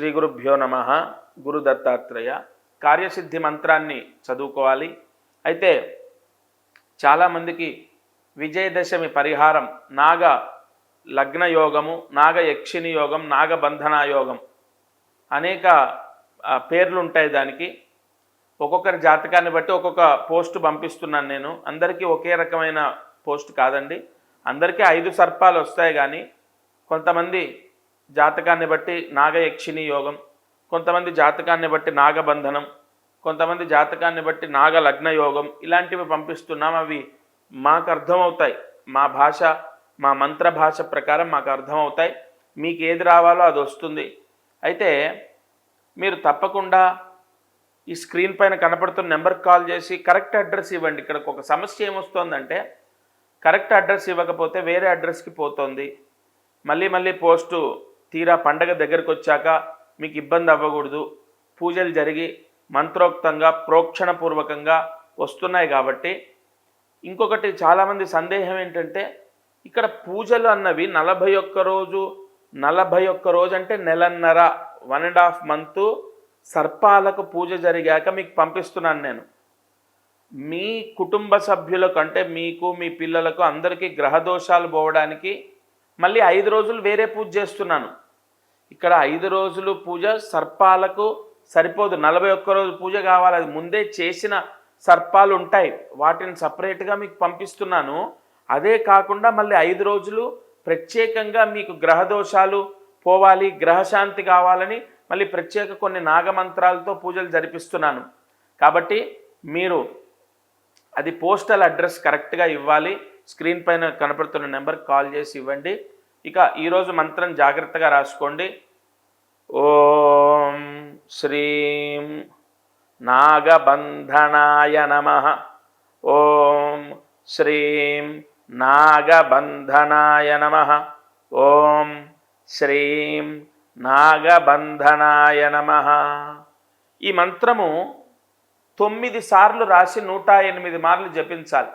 శ్రీ గురుభ్యో నమ. గురు దత్తాత్రేయ కార్యసిద్ధి మంత్రాన్ని చదువుకోవాలి. అయితే చాలామందికి విజయదశమి పరిహారం నాగ లగ్న యోగము నాగ యక్షిని యోగం నాగబంధన యోగం అనేక పేర్లు ఉంటాయి దానికి. ఒక్కొక్కరి జాతకాన్ని బట్టి ఒక్కొక్క పోస్ట్ పంపిస్తున్నాను నేను. అందరికీ ఒకే రకమైన పోస్ట్ కాదండి. అందరికీ ఐదు సర్పాలు వస్తాయి కానీ కొంతమంది జాతకాన్ని బట్టి నాగయక్షిణి యోగం కొంతమంది జాతకాన్ని బట్టి నాగబంధనం కొంతమంది జాతకాన్ని బట్టి నాగ లగ్న యోగం ఇలాంటివి పంపిస్తున్నాం. అవి మాకు అర్థమవుతాయి. మా భాష మా మంత్ర భాష ప్రకారం మాకు అర్థమవుతాయి. మీకు ఏది రావాలో అది వస్తుంది. అయితే మీరు తప్పకుండా ఈ స్క్రీన్ పైన కనపడుతున్న నెంబర్కి కాల్ చేసి కరెక్ట్ అడ్రస్ ఇవ్వండి. ఇక్కడ ఒక సమస్య ఏమొస్తుందంటే కరెక్ట్ అడ్రస్ ఇవ్వకపోతే వేరే అడ్రస్కి పోతుంది. మళ్ళీ మళ్ళీ పోస్టు తీరా పండగ దగ్గరకు వచ్చాక మీకు ఇబ్బంది అవ్వకూడదు. పూజలు జరిగి మంత్రోక్తంగా ప్రోక్షణపూర్వకంగా వస్తున్నాయి కాబట్టి ఇంకొకటి చాలామంది సందేహం ఏంటంటే ఇక్కడ పూజలు అన్నవి నలభై ఒక్క రోజు నలభై ఒక్క రోజు అంటే నెలన్నర వన్ అండ్ హాఫ్ మంత్ సర్పాలకు పూజ జరిగాక మీకు పంపిస్తున్నాను నేను. మీ కుటుంబ సభ్యులకు అంటే మీకు మీ పిల్లలకు అందరికీ గ్రహదోషాలు పోవడానికి మళ్ళీ ఐదు రోజులు వేరే పూజ చేస్తున్నాను. ఇక్కడ ఐదు రోజులు పూజ సర్పాలకు సరిపోదు. నలభై ఒక్క రోజు పూజ కావాలి. అది ముందే చేసిన సర్పాలు ఉంటాయి. వాటిని సపరేట్గా మీకు పంపిస్తున్నాను. అదే కాకుండా మళ్ళీ ఐదు రోజులు ప్రత్యేకంగా మీకు గ్రహదోషాలు పోవాలి గ్రహశాంతి కావాలని మళ్ళీ ప్రత్యేక కొన్ని నాగమంత్రాలతో పూజలు జరిపిస్తున్నాను. కాబట్టి మీరు అది పోస్టల్ అడ్రస్ కరెక్ట్గా ఇవ్వాలి. స్క్రీన్ పైన కనపడుతున్న నెంబర్కి కాల్ చేసి ఇవ్వండి. ఇక ఈరోజు మంత్రం జాగ్రత్తగా రాసుకోండి. ఓం శ్రీం నాగబంధనాయ నమ. ఓం శ్రీం నాగబంధనాయ నమ. ఓం శ్రీం నాగబంధనాయ నమ. ఈ మంత్రము తొమ్మిది సార్లు రాసి నూట ఎనిమిది మార్లు జపించాలి.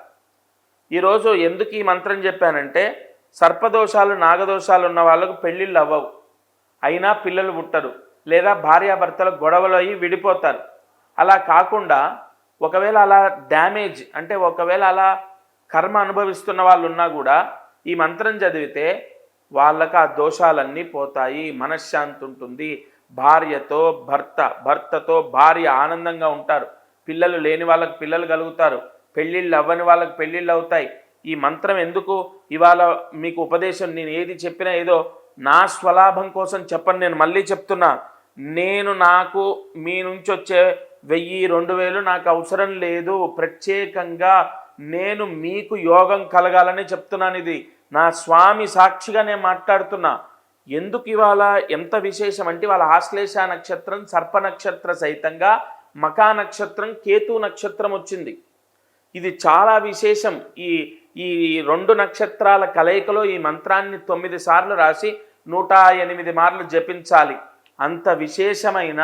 ఈరోజు ఎందుకు ఈ మంత్రం చెప్పానంటే సర్పదోషాలు నాగదోషాలు ఉన్న వాళ్ళకు పెళ్ళిళ్ళు అవ్వవు. అయినా పిల్లలు పుట్టరు. లేదా భార్యాభర్తలు గొడవలు అయ్యి విడిపోతారు. అలా కాకుండా ఒకవేళ అలా డ్యామేజ్ అంటే ఒకవేళ అలా కర్మ అనుభవిస్తున్న వాళ్ళు ఉన్నా కూడా ఈ మంత్రం చదివితే వాళ్ళకు ఆ దోషాలన్నీ పోతాయి. మనశ్శాంతి ఉంటుంది. భార్యతో భర్త భర్తతో భార్య ఆనందంగా ఉంటారు. పిల్లలు లేని వాళ్ళకి పిల్లలు కలుగుతారు. పెళ్ళిళ్ళు అవ్వని వాళ్ళకి పెళ్ళిళ్ళు అవుతాయి. ఈ మంత్రం ఎందుకు? ఇవాళ మీకు ఉపదేశం నేను ఏది చెప్పినా ఏదో నా స్వలాభం కోసం చెప్పను నేను మళ్ళీ చెప్తున్నా. నేను నాకు మీ నుంచి వచ్చే వెయ్యి రెండు వేలు నాకు అవసరం లేదు. ప్రత్యేకంగా నేను మీకు యోగం కలగాలని చెప్తున్నాను ఇది. నా స్వామి సాక్షిగా నేను మాట్లాడుతున్నా. ఎందుకు ఇవాళ ఎంత విశేషం? అంటే వాళ్ళ ఆశ్లేష నక్షత్రం సర్ప నక్షత్ర సహితంగా మకా నక్షత్రం కేతు నక్షత్రం వచ్చింది. ఇది చాలా విశేషం. ఈ ఈ రెండు నక్షత్రాల కలయికలో ఈ మంత్రాన్ని తొమ్మిది సార్లు రాసి నూట ఎనిమిది మార్లు జపించాలి. అంత విశేషమైన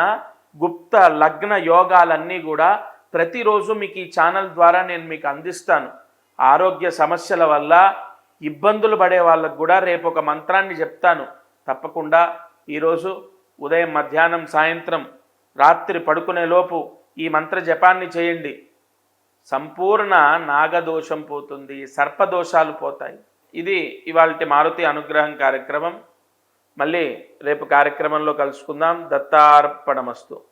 గుప్త లగ్న యోగాలన్నీ కూడా ప్రతిరోజు మీకు ఈ ఛానల్ ద్వారా నేను మీకు అందిస్తాను. ఆరోగ్య సమస్యల వల్ల ఇబ్బందులు పడే వాళ్ళకు కూడా రేపు ఒక మంత్రాన్ని చెప్తాను. తప్పకుండా ఈరోజు ఉదయం మధ్యాహ్నం సాయంత్రం రాత్రి పడుకునేలోపు ఈ మంత్ర జపాన్ని చేయండి. సంపూర్ణ నాగదోషం పోతుంది సర్పదోషాలు పోతాయి. ఇది ఇవాళ మారుతి అనుగ్రహం కార్యక్రమం. మళ్ళీ రేపు కార్యక్రమంలో కలుసుకుందాం. దత్తార్పణమస్తు.